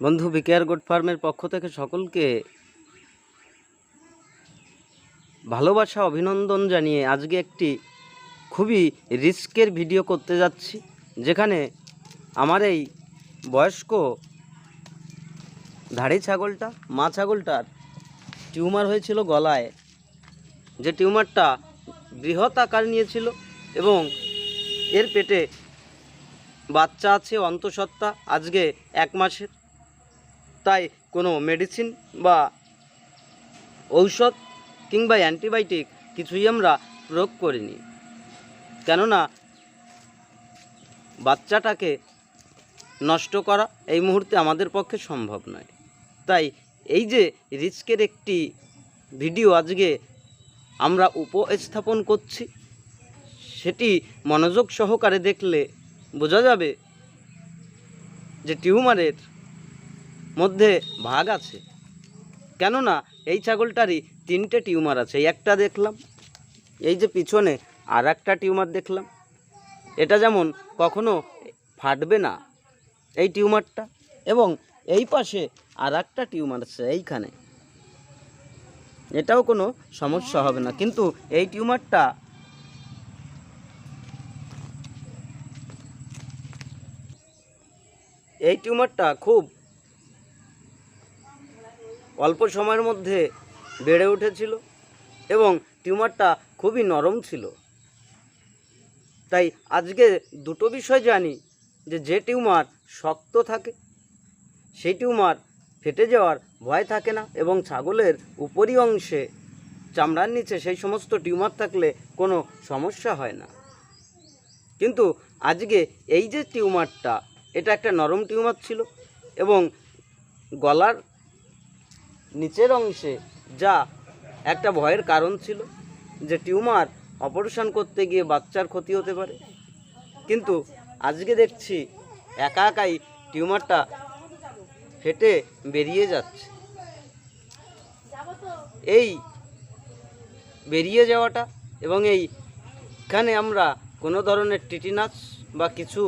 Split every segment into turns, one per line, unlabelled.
বন্ধু বিকেআর গোড ফার্মের পক্ষ থেকে সকলকে ভালোবাসা, অভিনন্দন জানিয়ে আজকে একটি খুবই রিস্কের ভিডিও করতে যাচ্ছি, যেখানে আমার এই বয়স্ক ধাড়ি ছাগলটা, মা ছাগলটার টিউমার হয়েছিল গলায়। যে টিউমারটা বৃহৎ আকার নিয়েছিল এবং এর পেটে বাচ্চা আছে, অন্তঃসত্ত্বা, আজকে এক মাসের। তাই কোনো মেডিসিন বা ঔষধ কিংবা অ্যান্টিবায়োটিক কিছুই আমরা প্রয়োগ করিনি। কেননা বাচ্চাটাকে নষ্ট করা এই মুহূর্তে আমাদের পক্ষে সম্ভব নয়। তাই এই যে রিস্কের একটি ভিডিও আজকে আমরা উপস্থাপন করছি, সেটি মনোযোগ সহকারে দেখলে বোঝা যাবে যে টিউমারের মধ্যে ভাগ আছে। কেননা এই ছাগলটারই তিনটে টিউমার আছে, এই একটা দেখলাম, এই যে পিছনে আর একটা টিউমার দেখলাম। এটা যেমন কখনো ফাটবে না এই টিউমারটা, এবং এই পাশে আর একটা টিউমার আছে এইখানে। এটাও কোনো সমস্যা হবে না, কিন্তু এই টিউমারটা এই টিউমারটা খুব অল্প সময়ের মধ্যে বেড়ে উঠেছিল এবং টিউমারটা খুবই নরম ছিল। তাই আজকে দুটো বিষয় জানি যে যে টিউমার শক্ত থাকে, সেই টিউমার ফেটে যাওয়ার ভয় থাকে না এবং ছাগলের উপরি অংশে চামড়ার নিচে সেই সমস্ত টিউমার থাকলে কোনো সমস্যা হয় না। কিন্তু আজকে এই যে টিউমারটা, এটা একটা নরম টিউমার ছিল এবং গলার নিচের অংশে যা একটা ভয়ের কারণ ছিল যে টিউমার অপারেশন করতে গিয়ে বাচ্চার ক্ষতি হতে পারে। কিন্তু আজকে দেখছি একা একাই টিউমারটা ফেটে বেরিয়ে যাচ্ছে। এই বেরিয়ে যাওয়াটা এবং এই এইখানে আমরা কোনো ধরনের টিটিনাস বা কিছু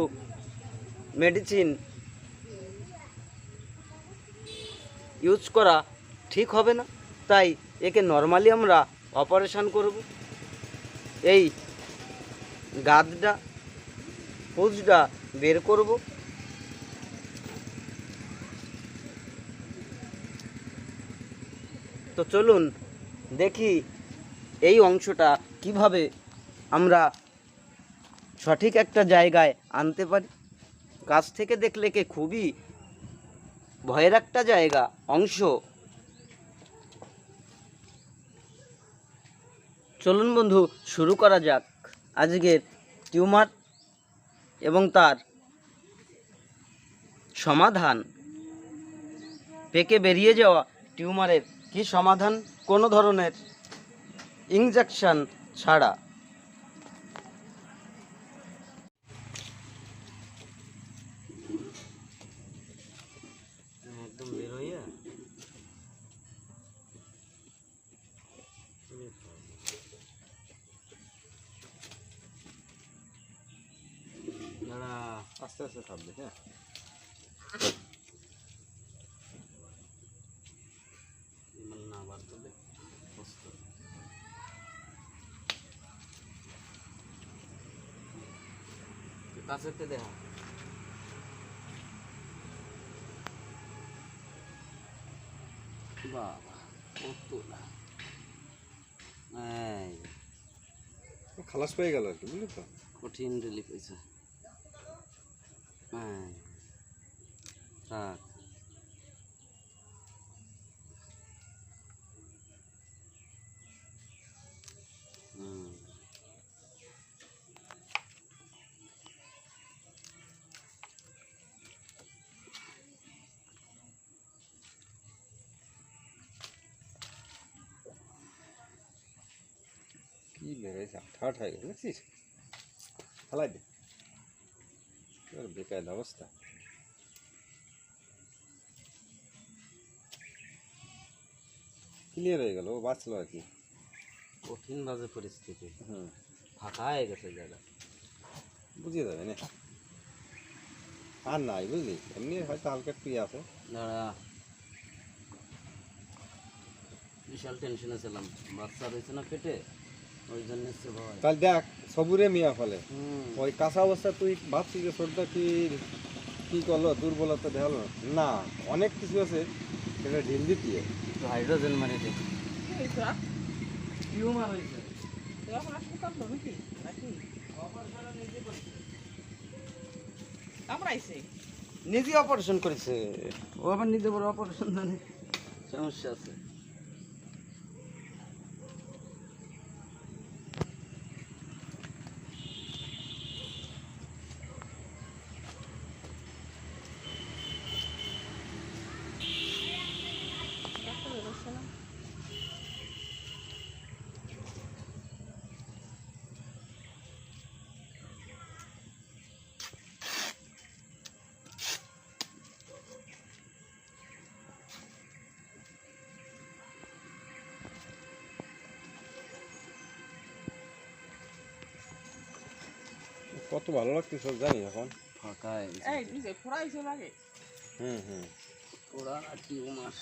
মেডিসিন ইউজ করা ঠিক হবে না। তাই একে নর্মালি আমরা অপারেশন করব। এই গাদটা পুজটা বের করব। তো চলুন দেখি এই অংশটা কীভাবে আমরা সঠিক একটা জায়গায় আনতে পারি। কাছ থেকে দেখলে কে খুবই ভয়ের একটা জায়গা, অংশ। চলুন বন্ধু, শুরু করা যাক। আজকের টিউমার এবং তার সমাধান। পেকে বেরিয়ে যাওয়া টিউমারের কি সমাধান? কোনো ধরনের ইঞ্জেকশান ছাড়া একদম বেরোইয়া দাঁড়া
আস্তে আস্তে থাকবে হ্যাঁ।
কাছেতে দেখা বাবা কত না।
খালাস পেয়ে গেল আর কি বুঝলি তো?
কঠিন রিলিফ হয়েছে হ্যাঁ থাক হুম
কি বেড়েছে ঠাট হয়ে গেছে দেখছিস ফালাই দে বেকার অবস্থা। ক্লিয়ার হয়ে গেল ও বাঁচলো আর কি।
কঠিন বাজে পরিস্থিতি।
হুম।
ফাঁকা হয়ে গেছে জায়গা।
বুঝিয়ে যাবে না। আর নাই বুঝলি এমনি হয়তো হালকা একটু ইয়ে আছে।
দাঁড়া। বিশাল টেনশনে ছিলাম। বাচ্চা রয়েছে না পেটে?
তাহলে দেখ সবুরে মিয়া ফলে। ওই কাঁচা অবস্থা তুই ভাবছিস যে শরীরটা কি কি করল দুর্বলতা দেখাল? না অনেক কিছু আছে সেটা ঢিল
একটু হাইড্রোজেন
কামড়াইছে।
নিজে অপারেশন করেছে। ও আবার নিজে বড় অপারেশন জানে। সমস্যা আছে।
কত ভালো লাগতেছে জানি এখন।
ফাঁকা
এই তুই ফোড়াইছে লাগে
হুম হুম।
ওরা টিউমার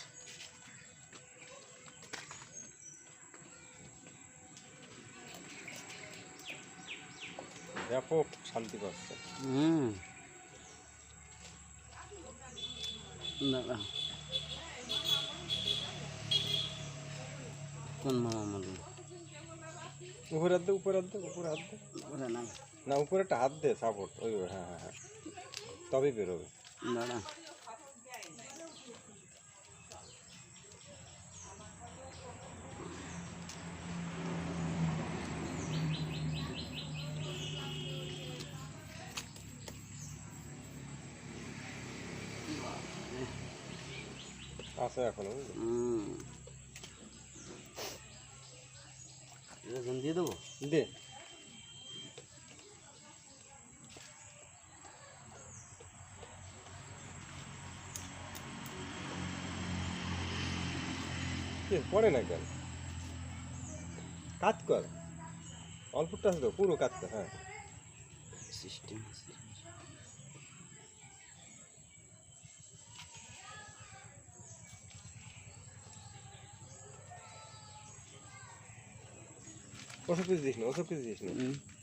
ব্যাপক শান্তি পাচ্ছে।
হুম। দাঁড়া কোন মামা মালু
উপরে হাত দে উপরে হাত দে উপরে হাত দে।
ওরা নাই
না উপরে একটা হাত দে সাপোর্ট ওই হ্যাঁ হ্যাঁ হ্যাঁ। তবেই বেরোবে।
দাঁড়া
আছে এখনও
হুম। এরকম দিয়ে দেবো?
দে। পড়ে না কেন? কাজ কর। অল্পটা আছে তো পুরো কাজ কর হ্যাঁ।
সিস্টেম আছে।
ওসব কিছু দিস না ওসব কিছু দিস না।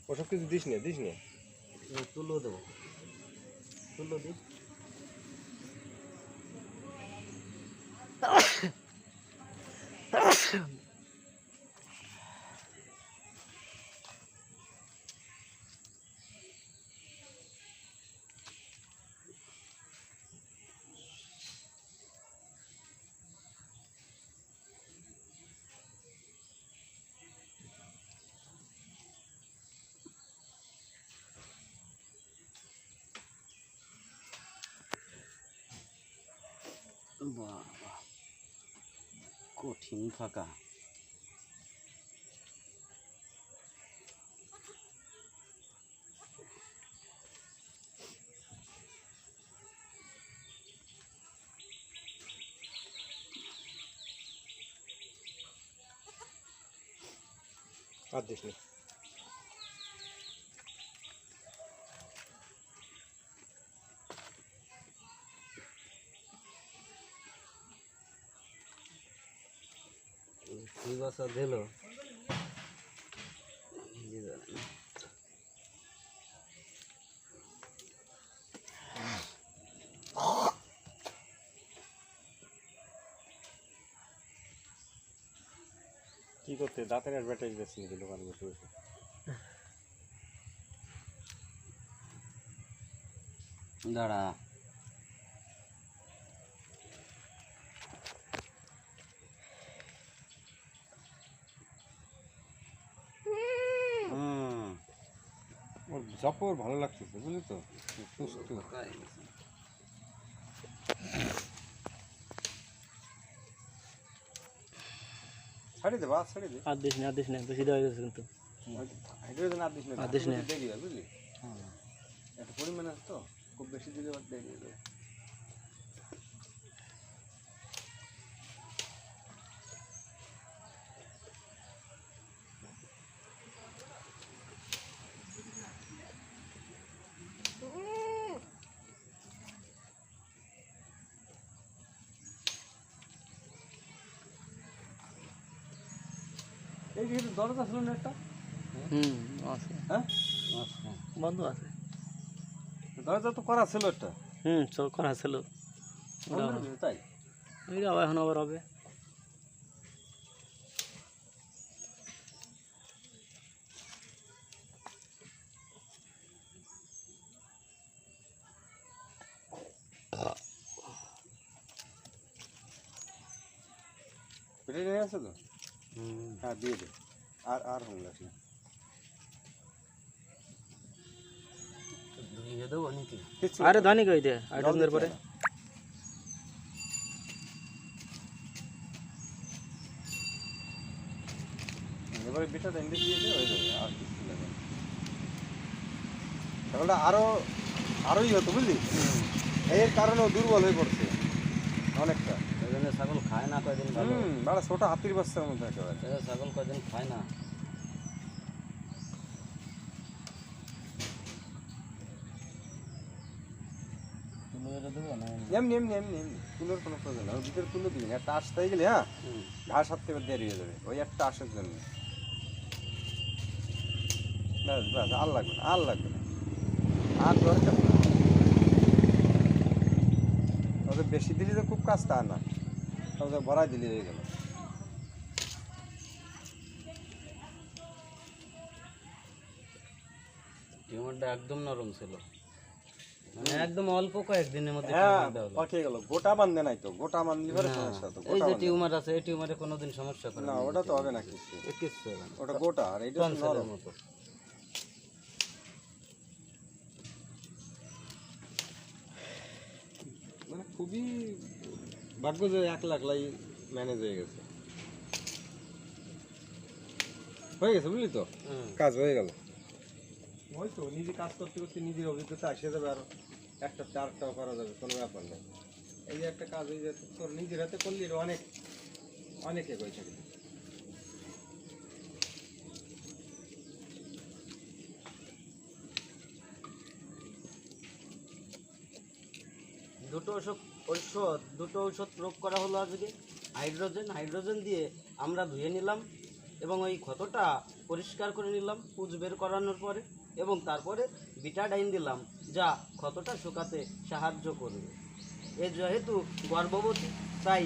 ওসব কিছু দিস না দিস না।
তুলো দেবো। তুলো দিই বাবা কঠিন ফাঁকা।
আর দিস না
দুই বছর দিল।
কি করতে? দাঁতের অ্যাডভার্টাইজ দিচ্ছি নাকি দোকানে বসে বসে?
দাঁড়া।
জপর ভালো লাগতেছে বুঝলি তো? সুস্থ। ছাড়ি দে বাস ছাড়ি দে।
আর দিস না আর দিস না বেশি দেওয়া গেছে কিন্তু।
হাইড্রোজেন আর দিস না
আর দিস না।
দেরি হয় বুঝলি? একটা পরিমাণ আছে তো খুব বেশি দিলে দেরি হবে এই যে দরজা ছিল না একটা?
হুম আছে।
হ্যাঁ?
বন্ধ আছে।
দরজা তো করা ছিল একটা।
হুম সব করা ছিল।
তাই?
আবার এখন আবার হবে।
হ্যাঁ দিয়ে দে। আর আর না। কিচ্ছু
আরে। ধানি কই দে পরে।
এবারে এন্ডি দিয়ে দিয়ে হয়ে যাবে আর কিছু লাগে ছাগলটা আরও আরোই হতো বুঝলি? এর কারণেও দুর্বল হয়ে পড়ছে অনেকটা।
ছাগল খায় না কয়দিন ভালো?
হুম বড় ছোট হাতির বাচ্চার মধ্যে একেবারে।
ছাগল কয়দিন খায় না?
এমনি এমনি এমনি এমনি। তুলোর কোনো প্রয়োজন নেই। ওর ভিতরে তুলো দিবি না একটা আসতে গেলে হ্যাঁ? ঘাস হাত দেরি হয়ে যাবে। ওই একটা আসার জন্য। ব্যাস ব্যাস আর লাগবে না আর লাগবে না। আর দরকার না ওদের বেশি দিলে তো খুব কাজ তা না। ভরাই দিলে হয়ে গেল।
টিউমারটা একদম নরম ছিল। মানে একদম অল্প কয়েকদিনের মধ্যে
হ্যাঁ
টিউমারটা হলো।
পাকিয়ে গেল। গোটা বান্ধে নাই তো গোটা বান্ধলে পরে সমস্যা তো
এই যে টিউমার আছে এই টিউমারে কোনোদিন সমস্যা করে
না ওটা তো হবে না কিছু।
হবে না।
ওটা গোটা আর এটা নরম।
মতো।
মানে খুবই ভাগ্য যে এক লাখ লাই ম্যানেজ হয়ে গেছে। হয়ে গেছে বুঝলি তো? কাজ হয়ে গেল। ওই তো নিজে কাজ করতে করতে নিজের অভিজ্ঞতা আসে যাবে আর একটা চারটাও করা যাবে কোনো ব্যাপার নেই। এই যে একটা কাজ হয়ে যাচ্ছে তোর নিজের হাতে করলি অনেক অনেকে কই থাকে।
দুটো ওষুধ ঔষধ, দুটো ঔষধ প্রয়োগ করা হলো আজকে। হাইড্রোজেন হাইড্রোজেন দিয়ে আমরা ধুয়ে নিলাম এবং ওই ক্ষতটা পরিষ্কার করে নিলাম, পুজ বের করানোর পরে এবং তারপরে বিটাডাইন দিলাম, যা ক্ষতটা শুকাতে সাহায্য করবে। এ যেহেতু গর্ভবতী, তাই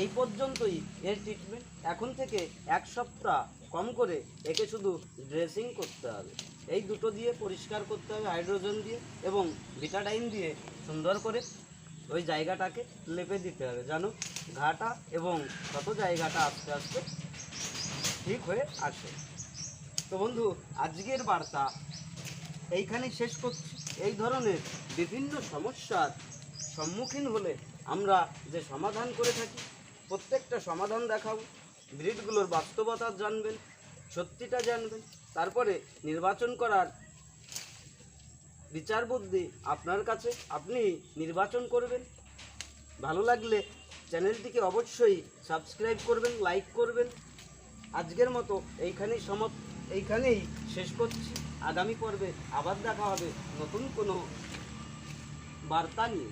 এই পর্যন্তই এর ট্রিটমেন্ট এখন থেকে এক সপ্তাহ কম করে একে শুধু ড্রেসিং করতে হবে। এই দুটো দিয়ে পরিষ্কার করতে হবে, হাইড্রোজেন দিয়ে এবং ভিটাডাইন দিয়ে সুন্দর করে ওই জায়গাটাকে লেপে দিতে হবে। জানো? ঘাটা এবং কত জায়গাটা আস্তে আস্তে ঠিক হয়ে আসে। তো বন্ধু, আজকের বার্তা এইখানেই শেষ করছি। এই ধরনের বিভিন্ন সমস্যার সম্মুখীন হলে আমরা যে সমাধান করে থাকি, প্রত্যেকটা সমাধান দেখাবো। ব্রিডগুলোর বাস্তবতা জানবেন, সত্যিটা জানবেন, তারপরে নির্বাচন করার বিচার বুদ্ধি আপনার কাছে, আপনি নির্বাচন করবেন। ভালো লাগলে চ্যানেলটিকে অবশ্যই সাবস্ক্রাইব করবেন, লাইক করবেন। আজকের মতো এইখানেই সমাপ, এইখানেই শেষ করছি। আগামী পর্বে আবার দেখা হবে নতুন কোনো বার্তা নিয়ে।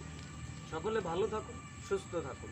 সকলে ভালো থাকুন, সুস্থ থাকুন।